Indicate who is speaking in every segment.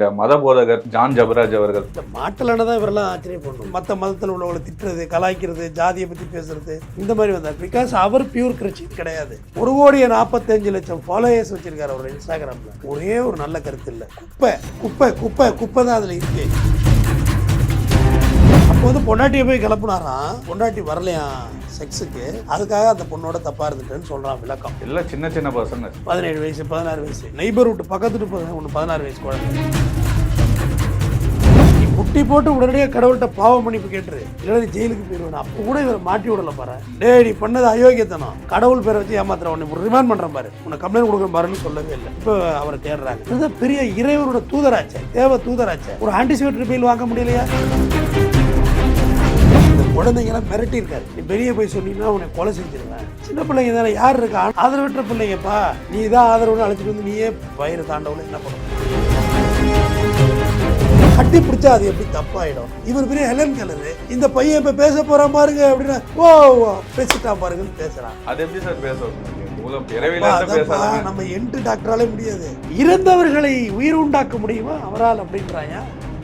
Speaker 1: இந்த மத போதகர் ஜான் ஜபராஜ் அவர்கள்.
Speaker 2: இந்த மாட்டலான தான் இவரெல்லாம் ஆச்சரியம் பண்ணணும் மற்ற மதத்தில் உள்ளவங்களை திட்டுறது கலாய்க்கிறது ஜாதியை பற்றி பேசுறது இந்த மாதிரி வந்தார் பிகாஸ் அவர் பியூர் கிறிஸ்டின் கிடையாது. ஒரு கோடியே நாற்பத்தஞ்சு லட்சம் ஃபாலோயர்ஸ் வச்சிருக்காரு அவர் இன்ஸ்டாகிராமில் ஒரே ஒரு நல்ல கருத்து இல்லை. குப்பை குப்பை குப்பை குப்பை தான் அதில் இருக்கு. அப்போ வந்து பொண்டாட்டியை போய் கிளப்புனாராம் பொண்டாட்டி வரலையாம் செக்ஸுக்கு? அதுக்காக அந்த பொண்ணோட தப்பா இருந்துட்டேன்னு சொல்றான் விளக்கம்.
Speaker 1: எல்லாம் சின்ன சின்ன பசங்க.
Speaker 2: பதினேழு வயசு பதினாறு வயசு. நெய்பர் விட்டு பக்கத்து வீட்டு ஒன்று பதினாறு வயசு குழந்தை. நீ முட்டி போட்டு உடனடியாக கடவுள்கிட்ட பாவ மன்னிப்பு கேட்டுரு. இல்லைன்னா நீ ஜெயிலுக்கு போயிடுவேன் அப்போ கூட இவர் மாட்டி விடல பாரு. டேய் நீ பண்ணது அயோக்கியத்தனம். கடவுள் பேரை வச்சு ஏமாத்துற உன்னை ரிமாண்ட் பண்றேன் பாரு. உன்னை கம்ப்ளைண்ட் கொடுக்குற பாருன்னு சொல்லவே இல்லை. இப்போ அவரை தேடுறாங்க. இது பெரிய இறைவரோட தூதராச்சே தேவ தூதராச்சே. ஒரு ஆன்டிசிபேட்டரி பில் வாங்க முடியலையா? குழந்தைங்களாம் மிரட்டியிருக்காரு. நீ வெளியே போய் சொன்னீங்கன்னா உன்னை கொலை செஞ்சிருவேன். சின்ன பிள்ளைங்க தானே யார் இருக்கா? ஆதரவற்ற பிள்ளைங்கப்பா. நீ தான் ஆதரவுன்னு அழைச்சிட்டு வந்து நீயே வயிறு தாண்டவன என்ன பண்ணுவ? கட்டி பிடிச்சா அது எப்படி தப்பாயிடும்? இவர் பெரிய ஹெலன் கலரு. இந்த பையன் இப்ப பேச போறான் பாருங்க அப்படின்னா ஓ பேசிட்டான் பாருங்கன்னு பேசுறான்.
Speaker 1: அது எப்படி சார் பேச முடியும்? மூலம் பிறவில
Speaker 2: அப்பா,
Speaker 1: இருந்து
Speaker 2: அதான்ப்பா,
Speaker 1: பேசாதாங்க
Speaker 2: நம்ம எட்டு டாக்டராலே முடியாது. இறந்தவர்களை உயிர் உண்டாக்க முடியுமா? அவரால் அப்படின்றாங்க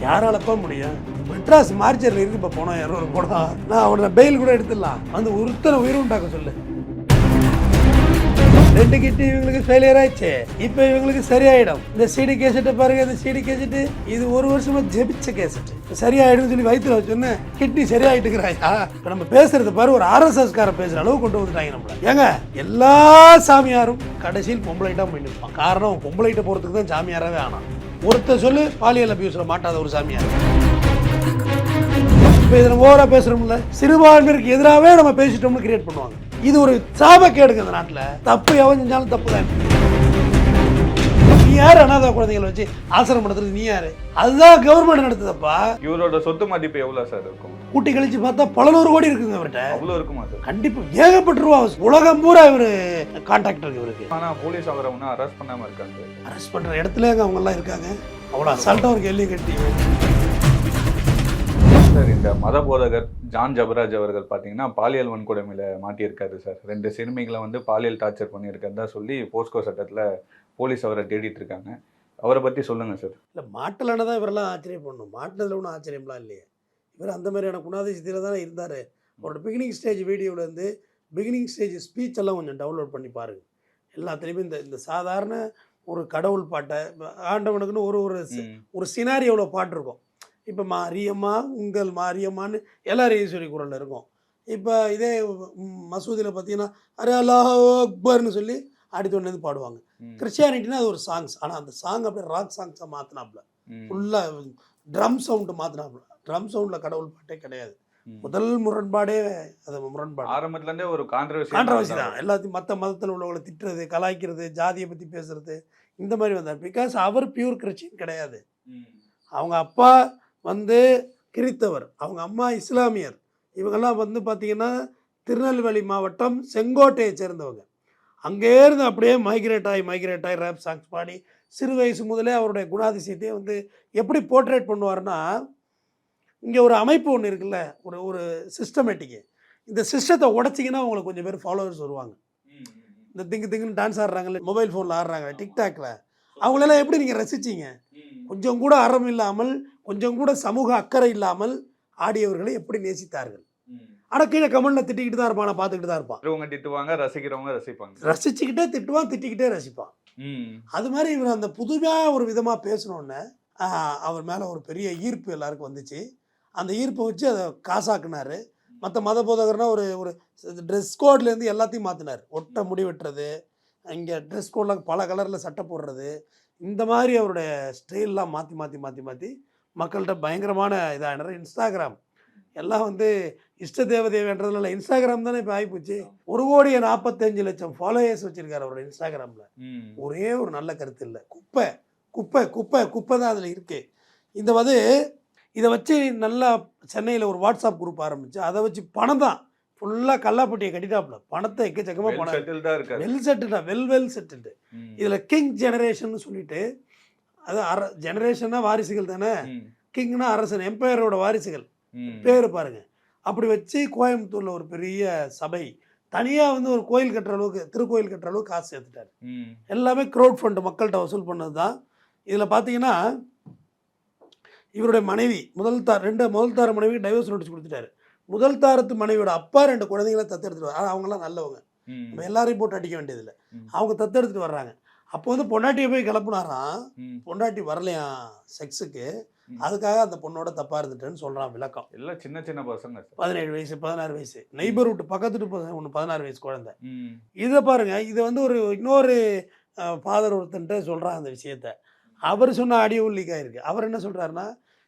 Speaker 2: யாராலப்பா முடியும்? மெட்ராஸ் மார்ஜரில் இருந்து இப்போ போனோம் இரநூறு போனோம் நான் அவனை பெயில் கூட எடுத்துடலாம். அந்த ஒருத்தரை உயிர் உண்டாக்க சொல்லு. ரெண்டு கிட்டு இவங்களுக்கு ஃபெயிலியர் ஆயிடுச்சு. இப்போ இவங்களுக்கு சரியாயிடும். இந்த சிடி கேசட்டை பாருங்க இந்த சிடி கேசட்டு இது ஒரு வருஷமா ஜெபிச்ச கேசட் சரியாயிடும் சொல்லி வயிற்றுல வச்சோன்னு கிட்னி சரியாயிட்டுக்கிறாயா? இப்போ நம்ம பேசுறது பாரு ஒரு ஆர்எஸ்எஸ் கார பேசுற அளவு கொண்டு வந்துட்டாங்க நம்மள. ஏங்க எல்லா சாமியாரும் கடைசியில் பொம்பளைட்டா போய் நிற்பான் காரணம் பொம்பளைட்ட போறதுக்கு தான் சாமியாராவே ஆனான். ஒருத்தர் சொல்லு பாலியல் அபியூஸ்ல மாட்டாத ஒரு சாமியார். இப்போ இதில் ஓவராக பேசுகிறோம்ல சிறுபான்மையினருக்கு எதிராகவே நம்ம பேசிட்டோம்னு கிரியேட் பண்ணுவாங்க. இது ஒரு சாபக்கேடுங்க இந்த நாட்டில். தப்பு எவன் செஞ்சாலும் தப்பு தான். நீ யார் அனாதை குழந்தைகளை வச்சு ஆசிரம் நடத்துறது நீ யாரு? அதுதான் கவர்மெண்ட் நடத்துதப்பா.
Speaker 1: இவரோட சொத்து மதிப்பு எவ்வளவு சார் இருக்கும்?
Speaker 2: கூட்டி கழிச்சு பார்த்தா பல நூறு கோடி இருக்குங்க அவர்கிட்ட
Speaker 1: அவ்வளவு இருக்குமா சார்?
Speaker 2: கண்டிப்பா ஏகப்பட்டுருவா. உலகம் பூரா இவரு கான்டாக்ட் இருக்கு இவருக்கு.
Speaker 1: ஆனா போலீஸ் அவரை ஒன்றும் அரெஸ்ட் பண்ணாம இருக்காங்க.
Speaker 2: அரெஸ்ட் பண்ற இடத்துல அவங்க எல்லாம் இருக்காங்க. அவ்வளோ அசால்ட்டா ஒரு கேள்வி கட்டி
Speaker 1: சார் இந்த மத போதகர் ஜான் ஜபராஜ் அவர்கள் பார்த்தீங்கன்னா பாலியல் வன்கொடுமையில மாட்டியிருக்காரு சார். ரெண்டு சிறுமிகளை வந்து பாலியல் டார்ச்சர் பண்ணியிருக்கிறதா சொல்லி போஸ்கோ சட்டத்துல போலீஸ் அவரை தேடிட்டு இருக்காங்க. அவரை பத்தி சொல்லுங்க சார்.
Speaker 2: இல்லை மாட்டலான தான் இவரெல்லாம் ஆச்சரியம் பண்ணணும் மாட்டினதில் ஒன்றும் ஆச்சரியம்லாம் இல்லையே. இவர் அந்த மாதிரியான குணாதிசயத்தில் தானே இருந்தார். அவரோட பிகினிங் ஸ்டேஜ் வீடியோவிலேருந்து பிகினிங் ஸ்டேஜ் ஸ்பீச் எல்லாம் கொஞ்சம் டவுன்லோட் பண்ணி பாருங்க. எல்லாத்துலேயுமே இந்த இந்த சாதாரண ஒரு கடவுள் பாட்டை ஆண்டவனுக்குன்னு ஒரு ஒரு. ஒரு சினாரியோவில் பாட்டு இருக்கும். இப்போ மாரியம்மா உங்கள் மாரியம்மான்னு எல்லாரும் ஈஸ்வரி குரலில் இருக்கும். இப்போ இதே மசூதியில் பார்த்தீங்கன்னா அரே அல்லாஹ் அக்பர்னு சொல்லி அடித்தோடனே பாடுவாங்க. கிறிஸ்டியானிட்டினா அது ஒரு சாங்ஸ் ஆனால் அந்த சாங் அப்படியே ராக் சாங்ஸாக மாற்றினாப்புல. ஃபுல்லாக ட்ரம் சவுண்டு மாற்றினாப்புல ட்ரம் சவுண்டில் கடவுள் பாட்டே கிடையாது. முதல் முரண்பாடே அது முரண்பாடு.
Speaker 1: ஆரம்பத்துல இருந்தே ஒரு கான்ட்ரவர்சி
Speaker 2: கான்ட்ரவர்சி தான். எல்லாத்தையும் மற்ற மதத்தில் உள்ளவங்களை திட்டுறது கலாய்க்கிறது ஜாதியை பற்றி பேசுறது இந்த மாதிரி வந்தார். பிகாஸ் அவர் பியூர் கிறிஸ்டின் கிடையாது. அவங்க அப்பா வந்து கிறித்தவர். அவங்க அம்மா இஸ்லாமியர். இவங்கெல்லாம் வந்து பார்த்திங்கன்னா திருநெல்வேலி மாவட்டம் செங்கோட்டையை சேர்ந்தவங்க. அங்கேருந்து அப்படியே மைக்ரேட் ஆகி மைக்ரேட் ஆகி ரேப் சாங்ஸ் பாடி சிறு வயசு முதலே அவருடைய குணாதிசயத்தையே வந்து எப்படி போர்ட்ரேட் பண்ணுவார்னா இங்கே ஒரு அமைப்பு ஒன்று இருக்குல்ல ஒரு ஒரு சிஸ்டமேட்டிக்கு இந்த சிஸ்டத்தை உடச்சிங்கன்னா அவங்களுக்கு கொஞ்சம் பேர் ஃபாலோவர்ஸ் வருவாங்க. இந்த திங்கு திங்குன்னு டான்ஸ் ஆடுறாங்கல்ல மொபைல் ஃபோனில் ஆடுறாங்க டிக்டாக்ல அவங்களெல்லாம் எப்படி நீங்கள் ரசிச்சீங்க? கொஞ்சம் கூட அறம் இல்லாமல் கொஞ்சம் கூட சமூக அக்கறை இல்லாமல் ஆடியவர்களை எப்படி நேசித்தார்கள்? ஆனால் கீழே கமெண்ட்ல திட்டிக்கிட்டு தான் இருப்பான் பார்த்துக்கிட்டு தான் இருப்பான்.
Speaker 1: திட்டுறவங்க திட்டுவாங்க ரசிக்கிறவங்க ரசிப்பாங்க.
Speaker 2: ரசிச்சுக்கிட்டே திட்டுவான் திட்டிக்கிட்டே ரசிப்பான். அது மாதிரி இவர் அந்த புதுமையாக ஒரு விதமாக பேசணுன்னே அவர் மேலே ஒரு பெரிய ஈர்ப்பு எல்லாருக்கும் வந்துச்சு. அந்த ஈர்ப்பை வச்சு அதை காசாக்குனாரு. மற்ற மத போதகர்னா ஒரு ஒரு ட்ரெஸ் கோட்லேருந்து எல்லாத்தையும் மாற்றினார் ஒட்டை முடி வெட்டுறது இங்கே ட்ரெஸ் கோடில் பல கலரில் சட்டை போடுறது இந்த மாதிரி அவருடைய ஸ்டைல்லாம் மாற்றி மாற்றி மாற்றி மாற்றி மக்கள்கிட்ட பயங்கரமான இதாகினார் இன்ஸ்டாகிராம் எல்லாம் வந்து இஷ்ட தேவதேவன்றதுல இன்ஸ்டாகிராம் தானே இப்போ ஆகிப்போச்சு. ஒரு கோடியே நாற்பத்தஞ்சு லட்சம் ஃபாலோயர்ஸ் வச்சிருக்காரு அவரோட இன்ஸ்டாகிராமில். ஒரே ஒரு நல்ல கருத்து இல்லை. குப்பை குப்பை குப்பை குப்பை தான் அதில் இருக்கு. இந்த வந்து இதை வச்சு நல்லா சென்னையில் ஒரு வாட்ஸ்அப் குரூப் ஆரம்பிச்சு அதை வச்சு பணம் தான். ஃபுல்லாக கல்லாப்பட்டியை கட்டிட்டாப்புல. பணத்தை எக்கச்சக்கமாக பணம் வெல் செட்டுடா வெல் வெல் செட்டுடு
Speaker 1: ம்.
Speaker 2: இதில் கிங் ஜெனரேஷன் சொல்லிட்டு அது அர ஜெனரேஷன்னா வாரிசுகள் தானே. கிங்னா அரசன் எம்பையரோட வாரிசுகள். பேர் பாருங்க. அப்படி வச்சு கோயம்புத்தூர்ல ஒரு பெரிய சபை தனியாக வந்து ஒரு கோயில் கட்டுற அளவுக்கு திருக்கோயில் கட்டுற அளவுக்கு காசு சேர்த்துட்டாரு. எல்லாமே க்ரௌட் ஃபண்ட் மக்கள்கிட்ட வசூல் பண்ணது தான் இதில் பார்த்தீங்கன்னா இவருடைய மனைவி முதல் தார் ரெண்டு முதல் தார மனைவி டைவர்ஸ் நோட்டீஸ் கொடுத்துட்டாரு. முதல் தாரத்து மனைவியோட அப்பா ரெண்டு குழந்தைங்கள தத்தெடுத்துட்டு வர அவங்களாம் நல்லவங்க. நம்ம எல்லாரையும் போட்டு அடிக்க வேண்டியதில்லை. அவங்க தத்தெடுத்துட்டு வர்றாங்க. அப்போ வந்து பொண்டாட்டியை போய் கிளப்புனாராம். பொண்டாட்டி வரலையாம் செக்ஸுக்கு. அதுக்காக அந்த பொண்ணோட தப்பாக இருந்துட்டேன்னு சொல்கிறான் விளக்கம்.
Speaker 1: எல்லாம் சின்ன சின்ன பசங்க.
Speaker 2: பதினேழு வயசு பதினாறு வயசு. நெய்பர்ஹுட் பக்கத்து ஒன்று பதினாறு வயசு குழந்தை. இதை பாருங்க இது வந்து ஒரு இன்னொரு ஃபாதர் ஒருத்தன்ட்ட சொல்கிறான் அந்த விஷயத்த. அவர் சொன்ன ஆடியோ லீக் ஆயிருக்கு அவர் என்ன சொல்கிறாருன்னா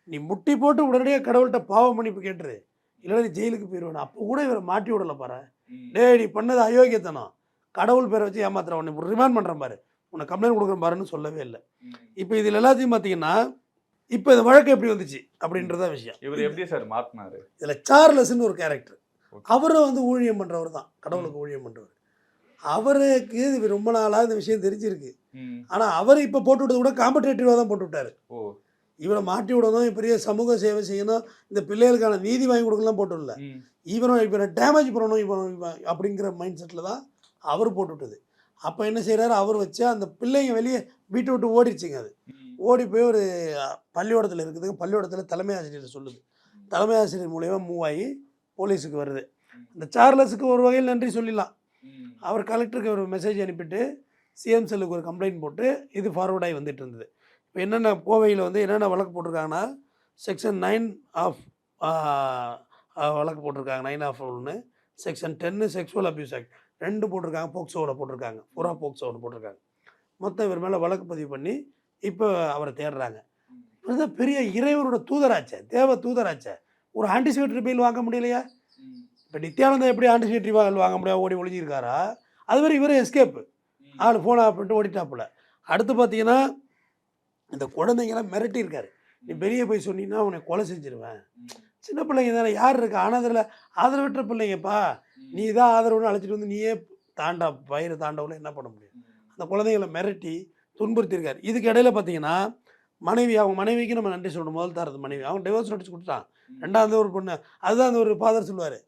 Speaker 2: நீ முட்டி போட்டு உடனடியாக கடவுள்கிட்ட பாவ மன்னிப்பு கேட்டுரு. இல்லைன்னா நீ ஜெயிலுக்கு போயிடுவேன் அப்போ கூட இவரை மாட்டி விடல பாரு. டேய் நீ பண்ணது அயோக்கியத்தனம். கடவுள் பேரை வச்சு ஏமாத்துற உன்னை ரிமாண்ட் பண்ணுறேன் பாரு. உன்னை கம்ப்ளைண்ட் கொடுக்குறேன் பாருன்னு சொல்லவே இல்லை. இப்போ இதில் எல்லாத்தையும் பார்த்தீங்கன்னா இப்போ இந்த வழக்கு எப்படி வந்துச்சு அப்படின்றத விஷயம்.
Speaker 1: இவர் எப்படி சார் மாட்டினாரு
Speaker 2: இதில் சார்லஸ்ன்னு ஒரு கேரக்டர். அவரும் வந்து ஊழியம் பண்ணுறவர் தான். கடவுளுக்கு ஊழியம் பண்ணுறவர் அவருக்கு இது ரொம்ப நாளாக இந்த விஷயம் தெரிஞ்சிருக்கு. ஆனால் அவர் இப்போ போட்டு விட்டது கூட காம்படேட்டிவாக தான் போட்டு விட்டாரு. இவனை மாட்டி விடணும் பெரிய சமூக சேவை செய்யணும் இந்த பிள்ளைகளுக்கான நீதி வாங்கி கொடுக்கலாம் போட்டு இல்லை
Speaker 1: ம்,
Speaker 2: இவனை டேமேஜ் பண்ணணும் இவன் இவன் அப்படிங்கிற மைண்ட் செட்டில் தான் அவர் போட்டு விட்டது. அப்போ என்ன செய்கிறாரு அவர் வச்சு அந்த பிள்ளைங்க வெளியே வீட்டை விட்டு ஓடிடுச்சுங்க அது. ஓடி போய் ஒரு பள்ளிக்கூடத்தில் இருக்குதுங்க. பள்ளிக்கூடத்தில் தலைமை ஆசிரியர் சொல்லுது. தலைமை ஆசிரியர் மூலயமா மூவ் ஆகி போலீஸுக்கு வருது. இந்த சார்லஸுக்கு ஒரு வகையில் நன்றி சொல்லிடலாம். அவர் கலெக்டருக்கு ஒரு மெசேஜ் அனுப்பிட்டு சிஎம் செல்லுக்கு ஒரு கம்ப்ளைண்ட் போட்டு இது ஃபார்வர்ட் ஆகி வந்துட்டு இருந்தது. இப்போ என்னென்ன கோவையில் வந்து என்னென்ன வழக்கு போட்டிருக்காங்கன்னா செக்ஷன் நைன் ஆஃப் வழக்கு போட்டிருக்காங்க. நைன் ஆஃப் ஒன்று செக்ஷன் டென்னு செக்ஷுவல் அபியூஸ் ஆக்ட் ரெண்டு போட்டிருக்காங்க போக்சோவில் போட்டிருக்காங்க. புறா போக்சோவில் போட்டிருக்காங்க. மொத்தம் இவர் மேலே வழக்கு பதிவு பண்ணி இப்போ அவரை தேடுறாங்க. இவர் பெரிய இறைவனோட தூதராச்சே தேவ தூதராச்சே. ஒரு ஆன்டிசிபேட்டரி பெயில் வாங்க முடியலையா? இப்போ நித்யானந்தா எப்படி ஆன்டிசிபேட்டரி பெயில் வாங்க முடியாது ஓடி ஒளிஞ்சிருக்காரா? அது மாதிரி இவரும் எஸ்கேப்பு. ஆள் ஃபோன் ஆஃப் பண்ணிட்டு ஓடிட்டாப்புல. அடுத்து பார்த்தீங்கன்னா இந்த குழந்தைங்களாம் மிரட்டியிருக்காரு. நீ வெளியே போய் சொன்னீங்கன்னா உன்னை கொலை செஞ்சிருவேன். சின்ன பிள்ளைங்க தானே யார் இருக்கா? ஆனதில் ஆதரவற்ற பிள்ளைங்கப்பா. நீ தான் ஆதரவுன்னு அழைச்சிட்டு வந்து நீயே தாண்டா பயிர் தாண்டவுல என்ன பண்ண முடியும்? அந்த குழந்தைகளை மிரட்டி துன்புறுத்தியிருக்காரு. இதுக்கு இடையில பார்த்தீங்கன்னா மனைவி அவங்க மனைவிக்கு நம்ம நன்றி சொல்லணும். முதல் தாரது மனைவி. அவங்க டிவோர்ஸ் நோட்டீஸ் கொடுத்தான்
Speaker 1: ம்.
Speaker 2: ரெண்டாவது ஒரு பொண்ணு. அதுதான் அந்த ஒரு ஃபாதர் சொல்லுவார்.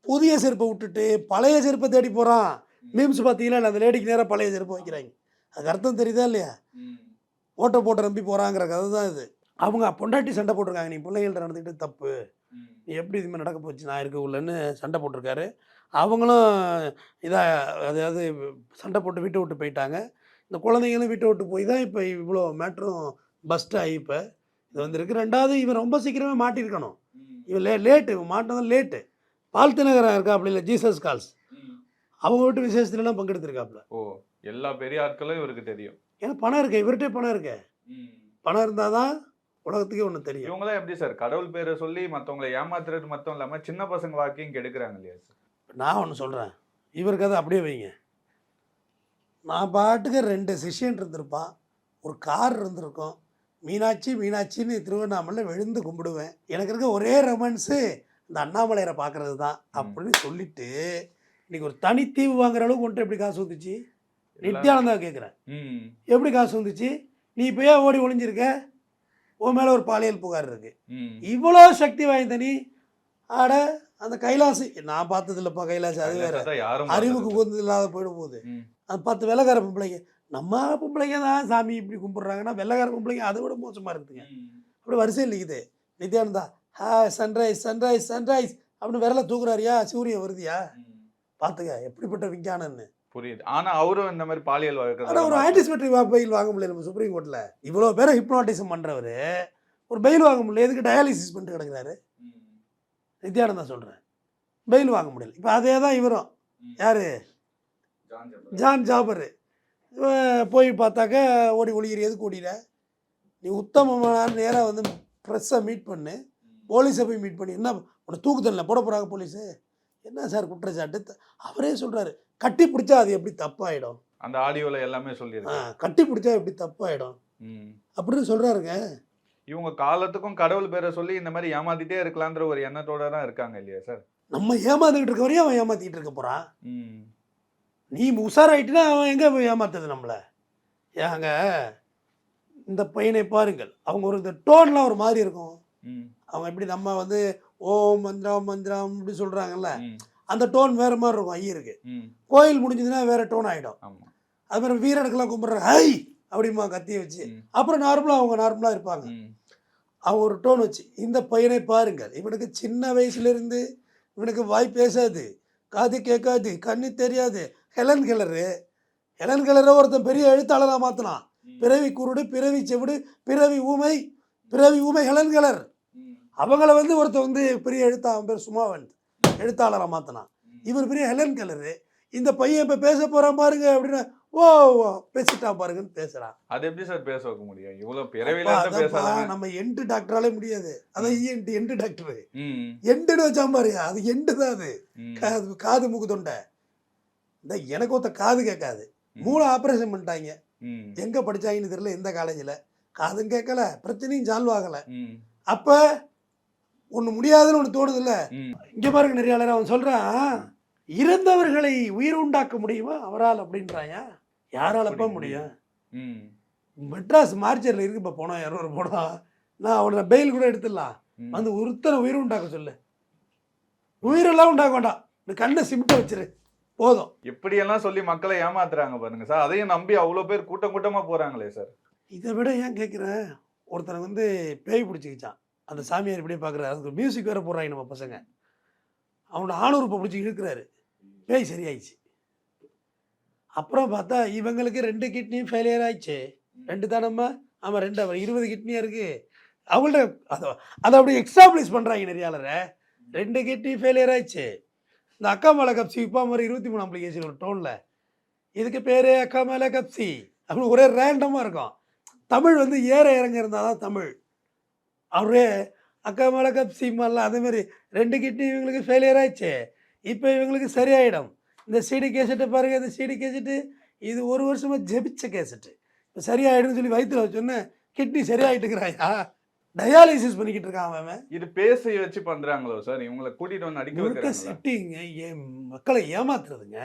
Speaker 2: புதிய செருப்பை விட்டுட்டு பழைய செருப்பை தேடி போகிறான் மீம்ஸ் பார்த்தீங்கன்னா அந்த லேடிக்கு நேராக பழைய செருப்பை வைக்கிறாங்க. அதுக்கு அர்த்தம் தெரியுதா இல்லையா? ஓட்ட போட்ட நம்பி போகிறாங்கிற கதை தான் இது. அவங்க பொண்டாட்டி சண்டை போட்டிருக்காங்க. நீ பிள்ளைகள்ட்ட நடந்துக்கிட்டு தப்பு. எப்படி இதுமாதிரி நடக்க போச்சு? நான் இருக்க உள்ளன்னு சண்டை போட்டிருக்காரு. அவங்களும் இதாக அதாவது சண்டை போட்டு வீட்டை விட்டு போயிட்டாங்க. இந்த குழந்தைங்களும் வீட்டை விட்டு போய் தான் இப்போ இவ்வளோ மேட்ரும் பஸ்ட் ஆகி இப்போ. இது வந்திருக்கு ரெண்டாவது இவன் ரொம்ப சீக்கிரமே மாட்டியிருக்கணும். இவன் லே லேட்டு. இவன் மாட்டினது லேட்டு. பால்த்து நகரம் இருக்கா அப்படி இல்லை? Jesus calls. அவங்க வீட்டு விசேஷத்துலலாம் பங்கெடுத்திருக்காப்புல.
Speaker 1: ஓ எல்லா பெரிய ஆட்களும் இவருக்கு தெரியும்.
Speaker 2: ஏன்னா பணம் இருக்கு. இவர்கிட்டே பணம் இருக்கு. பணம் இருந்தால் தான் உலகத்துக்கே ஒன்று தெரியும்.
Speaker 1: இவங்களாம் எப்படி சார்? கடவுள் பேரை சொல்லி மத்தவங்களை ஏமாத்துறது மட்டும் இல்லாம சின்ன பசங்க வாக்கியும் கெடுக்குறாங்க இல்லையா சார்?
Speaker 2: நான் ஒன்று சொல்கிறேன் இவருக்கு அதை அப்படியே வைங்க. நான் பாட்டுக்கு ரெண்டு சிஷ்யன் இருந்திருப்பான். ஒரு கார் இருந்திருக்கும். மீனாட்சி மீனாட்சின்னு திருவண்ணாமலை விழுந்து கும்பிடுவேன். எனக்கு இருக்க ஒரே ரொமான்ஸு இந்த அண்ணாமலையரை பார்க்கறது தான் அப்படின்னு சொல்லிட்டு இன்னைக்கு ஒரு தனித்தீவு வாங்குற அளவுக்கு ஒன்றை எப்படி காசு வந்துச்சு? நித்யானந்தா கேட்குறேன் எப்படி காசு வந்துச்சு? நீ இப்போ ஏன் ஓடி ஒளிஞ்சிருக்க? உன் மேலே ஒரு பாலியல் புகார் இருக்குது
Speaker 1: ம்.
Speaker 2: இவ்வளோ சக்தி வாய்ந்த நீ ஆட அந்த கைலாசி. நான் பார்த்தது இல்லைப்பா கைலாசி அது வேற. அறிவுக்கு உகந்து இல்லாத போயிடும் போகுது அது பத்து வெள்ளக்கார பொம்பளைங்க. நம்ம பொம்பளைங்க தான் சாமி இப்படி கும்பிட்றாங்கன்னா வெள்ளக்கார பொம்பளைங்க அதை விட மோசமாக இருக்குதுங்க. அப்படி வரிசையில் நிற்குது நித்யானந்தா ஹா சன்ரைஸ் சன்ரைஸ் சன்ரைஸ் அப்படின்னு விரல தூக்குறாரியா? சூரியன் வருதியா. பார்த்துக்க எப்படிப்பட்ட விஞ்ஞானன்னு
Speaker 1: புரியுது. ஆனா அவரும் இந்த மாதிரி பாலியல்
Speaker 2: ஆனால் ஒரு
Speaker 1: வழக்கு
Speaker 2: ஆன்டிசிபேட்டரி பெயில் வாங்க முடியல நம்ம சுப்ரீம் கோர்ட்டில் இவ்வளோ பேரை ஹிப்னாட்டிசம் பண்ணுறவர் ஒரு பெயில் வாங்க முடியல எதுக்கு டயாலிசிஸ் பண்ணிட்டு கிடக்குறாரு? நித்யானந்தா சொல்கிறேன் பெயில் வாங்க முடியல. இப்போ அதே தான் இவரும். யார்? ஜான் ஜாபர். போய் பார்த்தாக்க ஓடி ஒளிகிற எதுக்கு ஓடிற? நீ உத்தமமான நேராக வந்து ப்ரெஸ்ஸை மீட் பண்ணு. போலீஸை போய் மீட் பண்ணி. என்ன உன்னை தூக்குதல்ல போட போகிறாங்க போலீஸு என்ன சார் குற்றச்சாட்டு? அவரே சொல்கிறாரு கட்டி பிடிச்சா அது எப்படி தப்பாயிடும்?
Speaker 1: அந்த ஆடியோல எல்லாமே
Speaker 2: ஆ,
Speaker 1: சொல்லியிருக்காங்க
Speaker 2: கட்டி பிடிச்சா எப்படி தப்பாயிடும்?
Speaker 1: ம்.
Speaker 2: அப்படின்னு சொல்கிறாருங்க
Speaker 1: இவங்க காலத்துக்கும் கடவுள் பேரை சொல்லி இந்த மாதிரி ஏமாத்திட்டே இருக்கலான்ற ஒரு எண்ணத்தோட தான் இருக்காங்க இல்லையா சார்?
Speaker 2: நம்ம ஏமாந்துக்கிட்டு இருக்க வரையும் அவன் ஏமாத்திக்கிட்டு இருக்க போகிறான் நீ உஷாராயிட்டுனா அவன் எங்கே போய் ஏமாத்துறது நம்மளை? ஏங்க இந்த பையனை பாருங்கள் அவங்க ஒரு இந்த டோன்லாம் ஒரு மாதிரி இருக்கும்.
Speaker 1: ம்.
Speaker 2: அவங்க எப்படி நம்ம வந்து ஓம் மந்திரம் மந்திரம் இப்படி சொல்கிறாங்கல்ல அந்த டோன் வேறு மாதிரி இருக்கும் ஐயருக்கு கோயில் முடிஞ்சதுன்னா வேறு டோன் ஆகிடும் அது மாதிரி வீரனுக்கெல்லாம் கும்பிட்றாங்க ஹை அப்படிமா கத்தியை வச்சு. அப்புறம் நார்மலாக அவங்க நார்மலாக இருப்பாங்க. அவன் ஒரு டோன் வச்சு இந்த பையனை பாருங்கள். இவனுக்கு சின்ன வயசுலேருந்து இவனுக்கு வாய் பேசாது காது கேட்காது கண்ணு தெரியாது. ஹெலன் கெலரு ஹெலன் கெலரை ஒருத்தன் பெரிய எழுத்தாளராக மாற்றினான் பிறவி குருடு பிறவி செவிடு பிறவி ஊமை பிறவி ஊமை ஹெலன் கெலர் அவங்கள வந்து ஒருத்தன் வந்து பெரிய எழுத்தா அவன் பேர் சுமாவன் எழுத்தாளராக மாற்றினான் இவர் பெரிய ஹெலன் கெலரு. இந்த பையன் இப்போ பேச போகிறான் பாருங்க அப்படின்னு ஓ பேசிட்டான் பாருங்கன்னு பேசுகிறான்
Speaker 1: அது எப்படி சார் பேச வைக்க முடியும்? இவ்வளவு
Speaker 2: அப்பா,
Speaker 1: பிறவில
Speaker 2: நம்ம எண்டு டாக்டராலே முடியாது. அதான் இஎன்டி எண்டு டாக்டர் எண்டுன்னு வச்சா பாரு அது எண்டு தான் அது. காது காது மூக்கு தொண்டை. இந்த எனக்கு ஒருத்த காது கேட்காது. மூளை ஆப்ரேஷன் பண்ணிட்டாங்க. எங்க படிச்சாங்கன்னு தெரியல எந்த காலேஜில் காதும் கேட்கல பிரச்சனையும் சால்வ் ஆகல. அப்ப ஒண்ணு முடியாதுன்னு ஒண்ணு தோணுதுல்ல. இங்க பாருங்க நிறைய அவன் சொல்றான் இறந்தவர்களை உயிர் உண்டாக்க முடியுமா அவரால் அப்படின்றாயா? யாராலப்பா முடியும்? மெட்ராஸ் மார்ச்சரில் இருக்கு இப்போ போனோம் இரநூறு போனோம் நான் அவனை பெயில் கூட எடுத்துடலாம். வந்து ஒருத்தனை உயிர் உண்டாக்க சொல்லு. உயிரெல்லாம் உண்டாக்க வேண்டாம். இந்த கண்ணை சிமிட்ட வச்சிரு. போதும்.
Speaker 1: எப்படியெல்லாம் சொல்லி மக்களை ஏமாத்துறாங்க பாருங்க சார். அதையும் நம்பி அவ்வளவு பேர் கூட்டம் கூட்டமா போறாங்களே சார்.
Speaker 2: இதை விட ஏன் கேட்குறேன் ஒருத்தனை வந்து பேய் பிடிச்சிக்கிச்சான். அந்த சாமியார் இப்படியே பார்க்குறாரு. அதுக்கு மியூசிக் வேறு போடுறாங்க நம்ம பசங்க. அவனோட ஆணுறுப்பை பிடிச்சி இழுக்கிறாரு. பேய் சரியாயிடுச்சு. அப்புறம் பார்த்தா இவங்களுக்கு ரெண்டு கிட்னியும் ஃபெயிலியர் ஆயிடுச்சு. ரெண்டு தானம்மா ஆமாம் ரெண்டு அவன் இருபது கிட்னியாக இருக்குது அவங்கள்ட்ட அதை அதை அப்படி எக்ஸ்டாப்ளிஷ் பண்ணுறாங்க நிறையாளரை ரெண்டு கிட்னி ஃபெயிலியர் ஆயிடுச்சு. இந்த அக்கா மேலே கப்சி இப்போ மாதிரி இருபத்தி மூணு அப்ளிகேஷன் ஒரு டோனில் இதுக்கு பேர் அக்கா மேலே கப்சி. அப்படின்னு ஒரே ரேண்டமாக இருக்கும். தமிழ் வந்து ஏற இறங்க இருந்தால் தான் தமிழ். அவரே அக்கா மேலே கப்சி மாதிரிலாம் அதேமாரி ரெண்டு கிட்னி இவங்களுக்கு ஃபெயிலியர் ஆயிடுச்சு. இப்போ இவங்களுக்கு சரியாயிடும். இந்த சிடி கேசட்டை பாருங்கள் இந்த சிடி கேசட்டு இது ஒரு வருஷமாக ஜெபிச்ச கேசட்டு இப்போ சரியாயிடும்னு சொல்லி வயிற்றுல வச்சோன்னே கிட்னி சரியாயிட்டுக்கிறாயா? டயாலிசிஸ் பண்ணிக்கிட்டு இருக்கான் அவன்
Speaker 1: இது பேசி வச்சு பண்றாங்களோ சார் இவங்களை கூட்டிட்டு வந்து அடிக்க
Speaker 2: செட்டிங்க ஏன் மக்களை ஏமாத்துறதுங்க.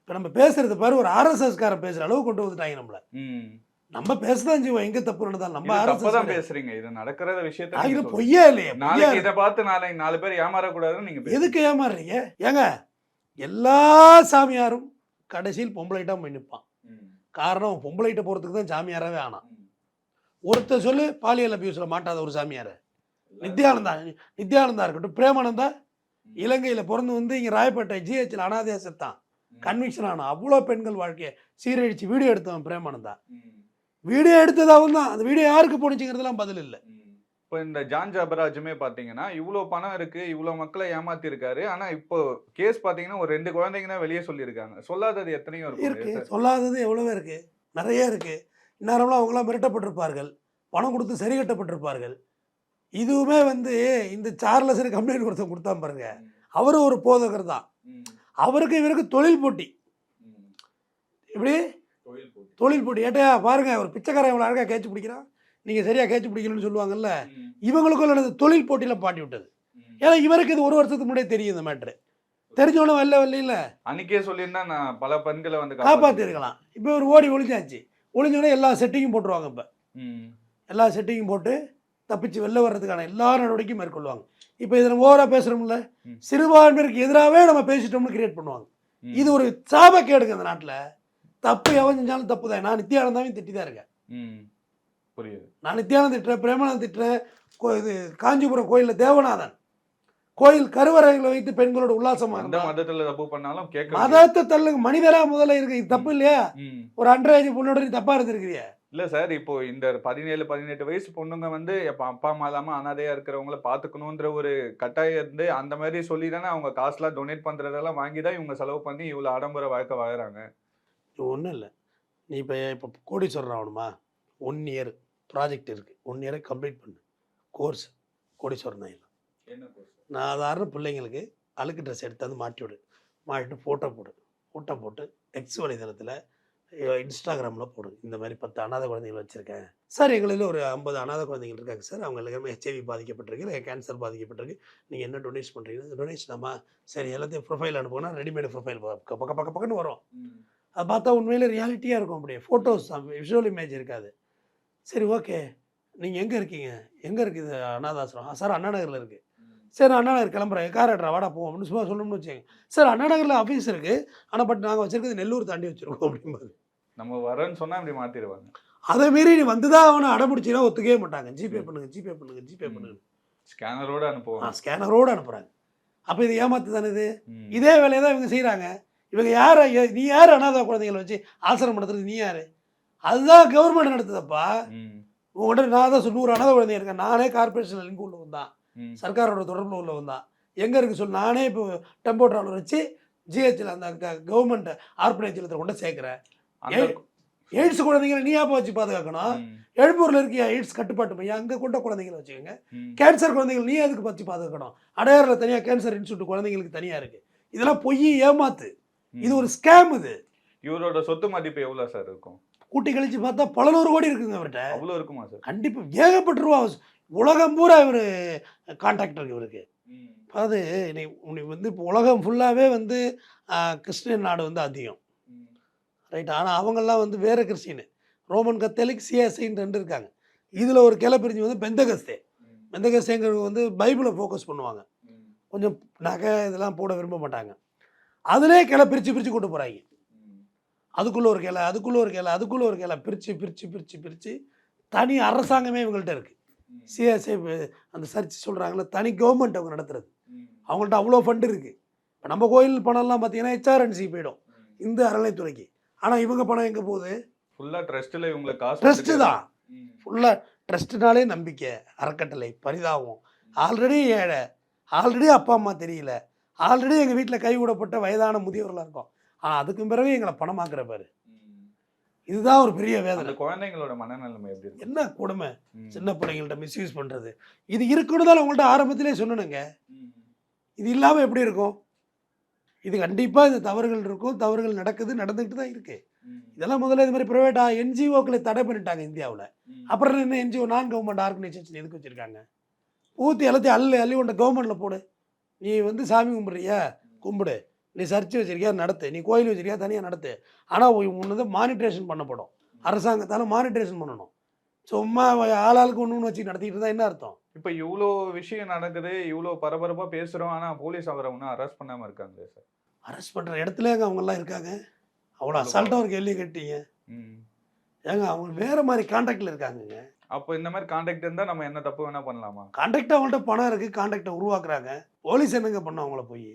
Speaker 2: இப்போ நம்ம பேசுறது பாரு ஒரு ஆர்எஸ்எஸ்காரன் பேசுகிற அளவு கொண்டு வந்துட்டாங்க நம்மள. நம்ம பேசதான் செய்வோம். எங்க தப்பு நடந்தாலும் நம்ம ஆர்எஸ்எஸ்
Speaker 1: பேசுறீங்க. இது நடக்கிற விஷயத்த
Speaker 2: இது. பொய்யா இல்லையே?
Speaker 1: நாளைக்கு இதை பார்த்து நாளைக்கு நாலு பேர் ஏமாறக்கூடாதுன்னு நீங்க.
Speaker 2: எதுக்கு ஏமாறுறீங்க? ஏங்க எல்லா சாமியாரும் கடைசியில் பொம்பளைட்டா போய் நிற்பான் காரணம் பொம்பளைட்ட போகிறதுக்கு தான் சாமியாராகவே ஆனான்
Speaker 1: ம்.
Speaker 2: ஒருத்தர் சொல்லு பாலியல் அபியூஸில் மாட்டாத ஒரு சாமியார். நித்யானந்தா நித்யானந்தா இருக்கட்டும் பிரேமானந்தா இலங்கையில் பிறந்து வந்து இங்கே ராயப்பேட்டை ஜிஹெச்சில் அனாதையா செத்தான். கன்விக்ஷன் ஆனான் அவ்வளோ பெண்கள் வாழ்க்கையை சீரழிச்சு வீடியோ எடுத்தவன் பிரேமானந்தா. வீடியோ எடுத்தது அவன் தான். அந்த வீடியோ யாருக்கு போனுச்சுங்கிறதுலாம் பதில் இல்லை.
Speaker 1: இப்போ இந்த ஜான் ஜபராஜுமே பாத்தீங்கன்னா இவ்வளோ பணம் இருக்கு இவ்வளோ மக்களை ஏமாத்தி இருக்காரு ஆனா இப்போ கேஸ் பாத்தீங்கன்னா ஒரு ரெண்டு குழந்தைங்க தான் வெளியே சொல்லியிருக்காங்க. சொல்லாதது எத்தனையோ
Speaker 2: இருக்கு சொல்லாதது எவ்வளவோ இருக்கு. நிறைய இருக்கு. இந்நேரம்லாம் அவங்களாம் மிரட்டப்பட்டிருப்பார்கள். பணம் கொடுத்து சரி கட்டப்பட்டிருப்பார்கள். இதுவுமே வந்து இந்த சார்லஸ்னு கம்ப்ளைண்ட் கொடுத்த கொடுத்தா பாருங்க. அவரும் ஒரு போதகர் தான். அவருக்கு இவருக்கு தொழில் போட்டி.
Speaker 1: ம். தொழில் போட்டி.
Speaker 2: ஏட்டையா பாருங்க ஒரு பிச்சைக்காரன் இவ்வளோ அழகாக கேட்ச் பிடிக்கிறான். நீங்கள் சரியாக கேட்ச் பிடிக்கலன்னு சொல்லுவாங்கல்ல
Speaker 1: ம்,
Speaker 2: இவங்களுக்குள்ள நடந்த தொழில் போட்டியில் பாட்டி விட்டது. ஏன்னா இவருக்கு இது ஒரு வருஷத்துக்கு முன்னாடியே தெரியும் இந்த மேட்ரு தெரிஞ்சவனும் வெளில வெளில
Speaker 1: அன்னைக்கே சொல்லியிருந்தா நான் பல பெண்களை வந்து
Speaker 2: காப்பாற்றிருக்கலாம் இப்போ ஒரு ஓடி ஒளிஞ்சாச்சு. ஒளிஞ்சோடனே எல்லா செட்டிங்கும் போட்டுருவாங்க இப்போ. எல்லா செட்டிங்கும் போட்டு தப்பிச்சு வெளில வர்றதுக்கான எல்லா நடவடிக்கையும் மேற்கொள்வாங்க. இப்போ இதை நம்ம ஓவராக பேசுகிறோம்ல. சிறுபான்மையினருக்கு எதிராகவே நம்ம பேசிட்டோம்னு கிரியேட் பண்ணுவாங்க. இது ஒரு சாபக்கேடுங்க அந்த நாட்டில். தப்பு எவன் செஞ்சாலும் தப்பு தான் நான் நித்யானந்தாவையும் திட்டி தான் இருக்கேன்.
Speaker 1: புரியுது.
Speaker 2: நான் நித்யானந்த் திட்டுறேன் பிரேமானந்த் திட்டுறேன் இது காஞ்சிபுரம் கோயிலில் தேவநாதன். கோயில் கருவறைகளை வைத்து பெண்களோட உல்லாசமாக
Speaker 1: எந்த
Speaker 2: இருந்தா
Speaker 1: மதத்துல தப்பு பண்ணாலும் கேட்க
Speaker 2: மதத்தை தள்ளுங்க. மனிதரா முதல்ல இருக்கு. இது தப்பு இல்லையா. ஒரு அண்டரேஜ் பொண்ணோட நீ தப்பா இருந்திருக்கிறிய?
Speaker 1: இல்ல சார் இப்போ இந்த பதினேழு பதினெட்டு வயசு பொண்ணுங்க வந்து எப்ப அப்பா அம்மா இல்லாம அனாதையா இருக்கிறவங்கள பாத்துக்கணுன்ற ஒரு கட்டாயம் இருந்து அந்த மாதிரி சொல்லி தானே அவங்க காசுலாம் டொனேட் பண்றதெல்லாம் வாங்கி தான் இவங்க செலவு பண்ணி இவ்வளவு ஆடம்பர வாழ்க்கை வாழறாங்க.
Speaker 2: ஒன்றும் இல்லை. நீ இப்போ இப்போ கோடீஸ்வரன் ஆகணுமா? ஒன் இயர் ப்ராஜெக்ட் இருக்குது ஒன் இயரை கம்ப்ளீட் பண்ணு. கோர்ஸ் கோடீஸ்வரன் ஆயிடலாம் நான் சாதாரண பிள்ளைங்களுக்கு அழுக்கு ட்ரெஸ் எடுத்து வந்து மாட்டி விடு. மாட்டிட்டு ஃபோட்டோ போடு. ஃபோட்டோ போட்டு எக்ஸ் வலைதளத்தில் இன்ஸ்டாகிராமில் போடு. இந்த மாதிரி பத்து அனாதை குழந்தைகள் வச்சுருக்கேன். சார் எங்களில் ஒரு ஐம்பது அனாதை குழந்தைகள் இருக்காங்க சார் அவங்க எல்லாருமே ஹெச்ஐவி பாதிக்கப்பட்டிருக்கு கேன்சர் பாதிக்கப்பட்டிருக்கு. நீங்கள் என்ன டொனேஷன் பண்ணுறீங்க டொனேஷனாமா சரி எல்லாத்தையும் ப்ரொஃபைல் அனுப்புனா ரெடிமேட் ப்ரொஃபைல் பக்க பக்க பக்கன்னு வரும். அது பார்த்தா உண்மையிலே ரியாலிட்டியாக இருக்கும் அப்படியே. ஃபோட்டோஸ் விஷுவல் இமேஜ் இருக்காது. சரி ஓகே நீங்கள் எங்கே இருக்கீங்க? எங்கே இருக்குது அனாதாசிரம்? சார் அண்ணா நகரில் இருக்குது சரி நான் அண்ணா நகர் கிளம்புறேன். கார் எடுறா வாடா போவோம் அப்படின்னு சும்மா சொல்லணும்னு வச்சுங்க சார் அண்ணா நகரில் ஆஃபீஸ் இருக்குது ஆனால் பட் நாங்கள் வச்சிருக்கிறது நெல்லூர் தாண்டி வச்சுருக்கோம் அப்படிம்பாரு.
Speaker 1: நம்ம வரேன்னு சொன்னா இப்படி மாத்திடுவாங்க
Speaker 2: அதை மீறி நீ வந்துதான் அவனை அடம்பிடிச்சினா ஒத்துக்கவே மாட்டாங்க. ஜிபே பண்ணுங்க ஜிபே பண்ணுங்க ஜிபே. பண்ணுங்க
Speaker 1: ஸ்கேனரோட அனுப்புவாங்க.
Speaker 2: ஸ்கேனரோடு அனுப்புகிறாங்க அப்போ இது ஏமாத்து தானே இது. இதே வேலையை தான் இவங்க செய்கிறாங்க இவங்க யார்? நீ யார் அனாதை குழந்தைகளை வச்சு ஆசிரமம் நடத்துறது நீ யார்? அதுதான் கவர்மெண்ட் நடத்துதப்பா. உங்கள்கிட்ட நான் தான் நூறு அனாதை குழந்தைங்க இருக்கேன் நானே கார்பரேஷன் லிங்க் உள்ளவன் தான். சர்க்காரோட தொடர்பில் உள்ளவன் தான் எங்கே இருக்கு சொல்லு? நானே இப்போ டெம்போ ட்ராவலர் வச்சு ஜிஹெச்சில் அந்த கவர்மெண்ட் ஆர்பனேஜில் கொண்டு சேர்க்குறேன். எய்ட்ஸ் குழந்தைங்களை நீ அப்போ வச்சு பாதுகாக்கணும்?
Speaker 1: ம்.
Speaker 2: எழுப்பூரில் இருக்கியா எய்ட்ஸ் கட்டுப்பாட்டு மையம்? அங்கே கொண்ட குழந்தைங்களை வச்சுக்கோங்க. கேன்சர் குழந்தைகள் நீ அதுக்கு வச்சு பாதுகாக்கணும்? அடையாறில் தனியாக கேன்சர் இன்ஸ்டியூட் குழந்தைங்களுக்கு தனியாக இருக்குது இதெல்லாம் பொய் ஏமாத்து. இது ஒரு ஸ்கேம் இது.
Speaker 1: இவரோட சொத்து மதிப்பு எவ்வளவு சார் இருக்கும்?
Speaker 2: கூட்டி கழிச்சு பார்த்தா பல நூறு கோடி இருக்குங்க அவர்கிட்ட.
Speaker 1: அவ்வளவு இருக்குமா சார்?
Speaker 2: கண்டிப்பாக ஏகப்பட்ட ரூபா உலகம் பூரா இவர் கான்டாக்ட் இருக்கு இவருக்கு. அதாவது நீ நீ வந்து இப்போ உலகம் ஃபுல்லாகவே வந்து ஆஹ், கிறிஸ்டியன் நாடு வந்து அதிகம். ரைட் ஆனால் அவங்கெல்லாம் வந்து வேறு கிறிஸ்டின் ரோமன் கத்தோலிக் சிஎஸ்ஐன்னு ரெண்டு இருக்காங்க. இதில் ஒரு கிளை பிரிஞ்சு வந்து பெந்தகஸ்தே. பெந்தகஸ்தேங்கிறது வந்து பைபிளை ஃபோக்கஸ் பண்ணுவாங்க. கொஞ்சம் நகை இதெல்லாம் போட விரும்ப மாட்டாங்க. அதிலே கிளை பிரித்து பிரித்து கொண்டு போகிறாங்க அதுக்குள்ளே ஒரு கிளை அதுக்குள்ளே ஒரு கிளை அதுக்குள்ளே ஒரு கிளை பிரித்து பிரித்து பிரித்து பிரித்து தனி அரசாங்கமே இவங்கள்ட்ட இருக்குது சிஎஸ்ஐ அந்த சர்ச் சொல்கிறாங்களே தனி கவர்மெண்ட் அவங்க நடத்துறது. அவங்கள்ட்ட அவ்வளோ ஃபண்டு இருக்குது இப்போ நம்ம கோயில் பணம்லாம் பார்த்தீங்கன்னா ஹெச்ஆர்என்சி போயிடும். இந்த அறநிலைத்துறைக்கு ஆனால் இவங்க பணம் எங்கே போகுது?
Speaker 1: ஃபுல்லா ட்ரஸ்ட்ல இவங்களுக்கு காசு
Speaker 2: ட்ரஸ்ட்டு தான். ஃபுல்லாக ட்ரஸ்ட்டுனாலே நம்பிக்கை. அறக்கட்டளை பரிதாபம். ஆல்ரெடி ஏழை. ஆல்ரெடி அப்பா அம்மா தெரியல. ஆல்ரெடி எங்கள் வீட்டில் கைவிடப்பட்ட வயதான முதியோர்களாக இருக்கோம். ஆனால் அதுக்கும் பிறகு எங்களை பணமாக்குற பாரு. இதுதான் ஒரு பெரிய வேதனை.
Speaker 1: குழந்தைங்களோட மனநிலைமை எப்படி
Speaker 2: என்ன கொடுமை. சின்ன பிள்ளைங்கள்ட்ட மிஸ்யூஸ் பண்ணுறது இது இருக்குன்னு தான் உங்கள்கிட்ட ஆரம்பத்திலே சொன்னனுங்க.
Speaker 1: ம்.
Speaker 2: இது இல்லாமல் எப்படி இருக்கும்? இது கண்டிப்பாக இந்த தவறுகள் இருக்கும். தவறுகள் நடக்குது நடந்துக்கிட்டு தான் இருக்குது. இதெல்லாம் முதல்ல இது மாதிரி ப்ரைவேட்டா என்ஜிஓக்களை தடை பண்ணிட்டாங்க இந்தியாவில். அப்புறம் என்ன என்ஜிஓ நான் கவர்மெண்ட் ஆர்கனைசேஷன் எதுக்கு வச்சுருக்காங்க? ஊற்றி எல்லாத்தையும் அள்ளி அள்ளி கொண்ட கவர்மெண்ட்டில் போடு. நீ வந்து சாமி கும்பிட்றியா? கும்பிடு. நீ சர்ச்சு வச்சிருக்கியா? நடத்து. நீ கோயில் வச்சிருக்கியா? தனியாக நடத்து. ஆனால் உன்னை வந்து மானிட்ரேஷன் பண்ணப்படும். அரசாங்கத்தால் மானிட்ரேஷன் பண்ணணும். சும்மா ஆளாளுக்கு ஒன்று ஒன்று வச்சு நடத்திட்டு இருந்தால் என்ன அர்த்தம்?
Speaker 1: இப்ப இவ்வளோ விஷயம் நடக்குது இவ்வளோ பரபரப்பா பேசுறோம். ஆனா போலீஸ் அவரை ஒன்றும் அரெஸ்ட் பண்ணாம இருக்காங்களே சார்?
Speaker 2: அரெஸ்ட் பண்ணுற இடத்துல எங்க அவங்கெல்லாம் இருக்காங்க. அவ்வளோ அசால்ட்டாக ஒரு கேள்வி கேட்டீங்க.
Speaker 1: ம்.
Speaker 2: ஏங்க அவங்க வேறு மாதிரி கான்டாக்டில் இருக்காங்கங்க.
Speaker 1: அப்போ இந்த மாதிரி கான்டாக்ட் இருந்தா நம்ம என்ன தப்பு வேணா பண்ணலாமா?
Speaker 2: கான்டாக்ட் அவங்கள்ட்ட பணம் இருக்குது கான்டாக்டை உருவாக்குறாங்க. போலீஸ் என்னங்க பண்ண அவங்கள போய்?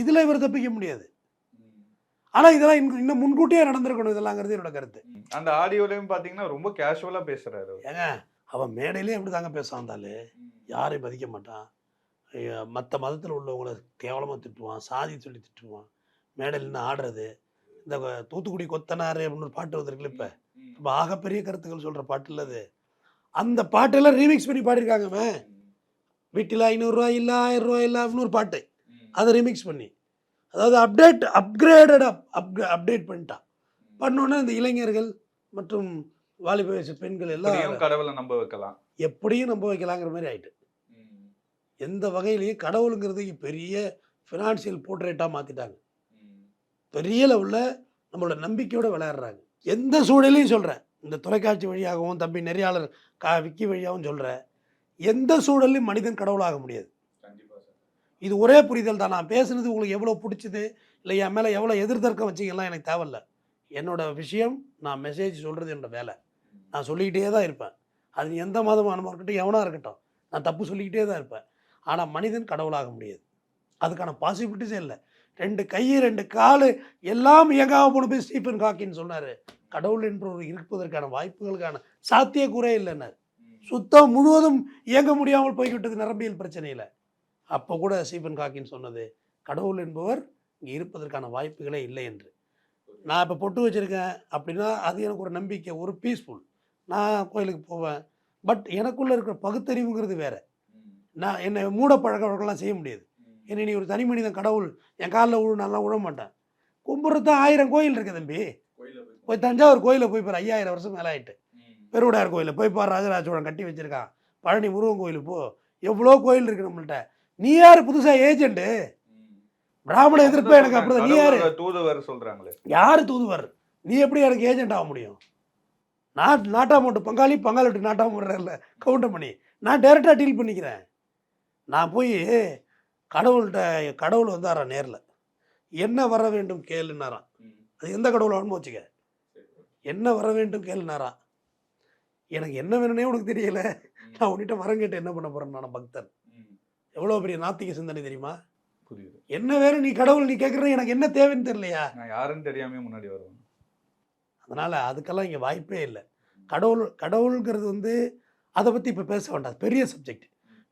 Speaker 2: இதில் இவர் தப்பிக்க முடியாது. ஆனால் இதெல்லாம் இன்னும் முன்கூட்டியே நடந்திருக்கணும் இதெல்லாங்கிறது என்னோட கருத்து.
Speaker 1: அந்த ஆடியோலயும் பாத்தீங்கன்னா ரொம்ப கேஷுவலா பேசுறாரு அவர்.
Speaker 2: ஏங்க அவன் மேடையிலே அப்படி தாங்க பேச வந்தாலே யாரையும் மதிக்க மாட்டான். மற்ற மதத்தில் உள்ளவங்கள கேவலமாக திட்டுவான் சாதி சொல்லி திட்டுவான். மேடையில் நின்று ஆடுறது. இந்த தூத்துக்குடி கொத்தனார் அப்படின்னு ஒரு பாட்டு வந்திருக்குல்ல இப்போ.
Speaker 1: ம்.
Speaker 2: ரொம்ப ஆகப்பெரிய கருத்துக்கள் சொல்கிற பாட்டு இல்லை அது. அந்த பாட்டெல்லாம் ரீமிக்ஸ் பண்ணி பாடியிருக்காங்க அவன் வீட்டில் ஐநூறுரூவா இல்லை ஆயிரம் ரூபா இல்லை அப்படின்னு ஒரு பாட்டு. அதை ரிமிக்ஸ் பண்ணி. அதாவது அப்டேட் அப்கிரேடட் அப் அப்டேட் பண்ணிட்டான். பண்ணோன்னே இந்த இளைஞர்கள் மற்றும் வாலிப வயசு பெண்கள் எல்லாம்
Speaker 1: கடவுளை நம்ப வைக்கலாம்.
Speaker 2: எப்படியும் நம்ப வைக்கலாங்கிற மாதிரி ஆயிட்டு. எந்த வகையிலையும் கடவுளுங்கிறது பெரிய ஃபினான்ஷியல் போர்ட்ரேட்டாக மாற்றிட்டாங்க பெரிய லெவலில் நம்மளோட நம்பிக்கையோட விளையாடுறாங்க. எந்த சூழலையும் சொல்கிறேன் இந்த தொலைக்காட்சி வழியாகவும் தம்பி நெறியாளர் கா விக்கி வழியாகவும் சொல்கிறேன் எந்த சூழல்லையும் மனிதன் கடவுளாக முடியாது. இது ஒரே புரிதல் தான். நான் பேசுனது உங்களுக்கு எவ்வளோ பிடிச்சது இல்லை என் மேலே எவ்வளோ எதிர்த்தர்க்கம் வச்சிங்கலாம் எனக்கு தேவையில்ல. என்னோட விஷயம் நான் மெசேஜ் சொல்கிறது என்னோட வேலை. நான் சொல்லிக்கிட்டே தான் இருப்பேன். அது எந்த மதமானமாக இருக்கட்டும் எவனாக இருக்கட்டும் நான் தப்பு சொல்லிக்கிட்டே தான் இருப்பேன். ஆனால் மனிதன் கடவுளாக முடியாது. அதுக்கான பாசிபிலிட்டிஸே இல்லை. ரெண்டு கை ரெண்டு கால் எல்லாம் இயங்காம போன போய் ஸ்டீஃபன் காக்கின்னு சொன்னார். கடவுள் என்று ஒரு இருப்பதற்கான வாய்ப்புகளுக்கான சாத்தியக்கூறே இல்லைன்னார். சுத்தம் முழுவதும் இயங்க முடியாமல் போய்விட்டது நரம்பியல் பிரச்சனையில். அப்போ கூட ஸ்டீஃபன் காக்கின் சொன்னது கடவுள் என்பவர் இங்கே இருப்பதற்கான வாய்ப்புகளே இல்லை என்று. நான் இப்போ பொட்டு வச்சுருக்கேன் அப்படின்னா அது எனக்கு ஒரு நம்பிக்கை ஒரு பீஸ்ஃபுல் நான் கோயிலுக்கு போவேன். பட் எனக்குள்ளே இருக்கிற பகுத்தறிவுங்கிறது வேற. நான் என்னை மூட பழக்க வழக்கம்லாம் செய்ய முடியாது. என்னை நீ ஒரு தனி மனிதன் கடவுள். என் காலில் விழு நல்லா விழ மாட்டேன் கும்பிட்றது ஆயிரம் கோயில் இருக்கு தம்பி. போய் தஞ்சாவூர் கோயிலில் போய் பாரு. ஐயாயிரம் வருஷம் மேலே ஆயிட்டு. பெருவுடையார் கோயிலில் போய் பாரு. ராஜராஜ சோழன் கட்டி வச்சிருக்கான். பழனி முருகன் கோயிலுக்கு போ. எவ்வளோ கோயில் இருக்கு நம்மள்ட்ட. நீ யார் புதுசாக ஏஜென்ட்டு பிராமண எதிர்ப்பு எனக்கு அப்படிதான். நீ யாரு?
Speaker 1: தூதுவர் சொல்றாங்களே.
Speaker 2: யார் தூதுவர்? நீ எப்படி எனக்கு ஏஜென்ட் ஆக முடியும்? நாட் நாட்டாமட்டு பங்காளி பங்காளி விட்டு நாட்டாமட்டுறல கவுண்டர் பண்ணி நான் டேரெக்டாக டீல் பண்ணிக்கிறேன். நான் போய் கடவுள்கிட்ட கடவுள் வந்தாரா நேரில்? என்ன வர வேண்டும் கேளுனாராம் அது எந்த கடவுள் வேணுமோ வச்சுக்க. என்ன வர வேண்டும் கேளுனாரா? எனக்கு என்ன வேணும்னே உனக்கு தெரியல. நான் உன்கிட்ட வரம் கேட்டு என்ன பண்ண போறேன் நான் பக்தன். எவ்வளோ பெரிய நாத்திக சிந்தனை தெரியுமா?
Speaker 1: புரியுது.
Speaker 2: என்ன வேணும் நீ கடவுள் நீ கேட்குற எனக்கு என்ன தேவைன்னு தெரியலையா?
Speaker 1: நான் யாருன்னு தெரியாம முன்னாடி வருவேன்.
Speaker 2: அதனால் அதுக்கெல்லாம் இங்கே வாய்ப்பே இல்லை. கடவுள் கடவுளுங்கிறது வந்து அதை பற்றி இப்போ பேச வேண்டாம். பெரிய சப்ஜெக்ட்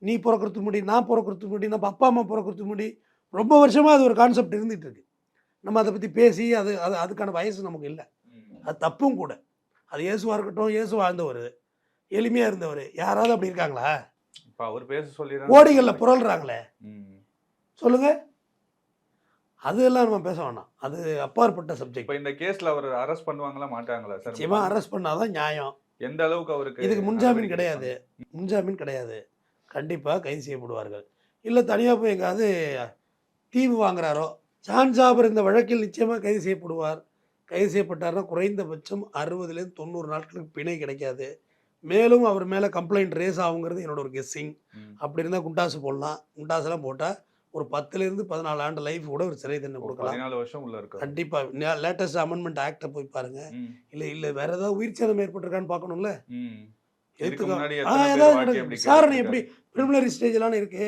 Speaker 2: நீ பிறக்கிறதுக்கு முடி நான் பிறக்கிறதுக்கு முடி நம்ம அப்பா அம்மா பிறக்கிறதுக்கு முடி ரொம்ப வருஷமாக அது ஒரு கான்செப்ட் இருந்துகிட்டு இருக்கு. நம்ம அதை பற்றி பேசி அது அது அதுக்கான வயசு நமக்கு இல்லை. அது தப்பும் கூட. அது இயேசுவாக இருக்கட்டும் இயேசு வாழ்ந்தவர் எளிமையாக இருந்தவர் யாராவது அப்படி இருக்காங்களா?
Speaker 1: இப்ப அவர் பேச சொல்லி
Speaker 2: கோடிகளில் புரள்றாங்களே. சொல்லுங்க. அதெல்லாம் நம்ம பேச வேணாம். அது அப்பாற்பட்ட சப்ஜெக்ட்
Speaker 1: இப்ப இந்த கேஸ்ல அவர் அரெஸ்ட் பண்ணுவாங்களா மாட்டாங்களா சார்
Speaker 2: நிச்சயமா அரெஸ்ட் பண்ணாதான் நியாயம்.
Speaker 1: எந்த அளவுக்கு அவருக்கு
Speaker 2: இதுக்கு முன்ஜாமீன் கிடையாது. முன்ஜாமீன் கிடையாது. கண்டிப்பாக கைது செய்யப்படுவார்கள். இல்லை தனியாக போய் எங்காவது தீவு வாங்குறாரோ ஜான் ஜாபர் இந்த வழக்கில் நிச்சயமாக கைது செய்யப்படுவார். கைது செய்யப்பட்டார்னா குறைந்தபட்சம் அறுபதுலேருந்து தொண்ணூறு நாட்களுக்கு பிணை கிடைக்காது. மேலும் அவர் மேலே கம்ப்ளைண்ட் ரேஸ் ஆகுங்கிறது என்னோட ஒரு கெஸ்ஸிங். அப்படி இருந்தால் குண்டாசு போடலாம். குண்டாசெல்லாம் போட்டால் ஒரு பத்துலேருந்து பதினாலு ஆண்டு லைஃப் கூட ஒரு சிறை தண்டனை கொடுக்கலாம்.
Speaker 1: பதினாலு வருஷம் உள்ள இருக்கு
Speaker 2: கண்டிப்பாக லேட்டஸ்ட் அமெண்ட்மெண்ட் ஆக்டை போய் பாருங்கள் இல்லை இல்லை வேற ஏதாவது உயிர் சேதம் ஏற்பட்டிருக்கான்னு பார்க்கணும்ல? விசாரணை? எப்படி ப்ரிமினரி ஸ்டேஜ்லாம் இருக்கு.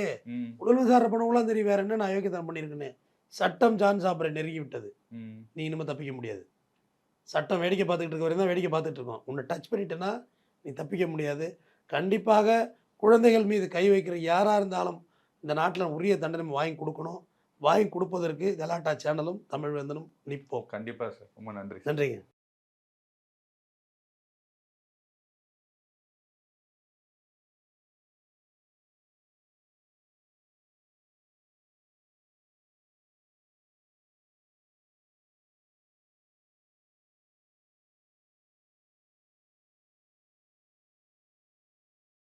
Speaker 2: உடல் விசாரணை பண்ணவங்களாம் தெரியும் வேற என்ன நான் யோகியத்தனம் பண்ணியிருக்கேன்னு. சட்டம் ஜான் சாப்பரை நெருங்கி விட்டது. நீ இனிமே தப்பிக்க முடியாது. சட்டம் வேடிக்கை பார்த்துக்கிட்டு இருக்க வரையும் தான் வேடிக்கை பார்த்துட்டு இருக்கோம். உன்னை டச் பண்ணிட்டேன்னா நீ தப்பிக்க முடியாது. கண்டிப்பாக குழந்தைகள் மீது கை வைக்கிற யாராக இருந்தாலும் இந்த நாட்டில் உரிய தண்டனை வாங்கி கொடுக்கணும். வாங்கி கொடுப்பதற்கு கலாட்டா சேனலும் தமிழ் வேந்தனும் நிற்போம்.
Speaker 1: கண்டிப்பா சார். ரொம்ப நன்றி
Speaker 2: நன்றிங்க.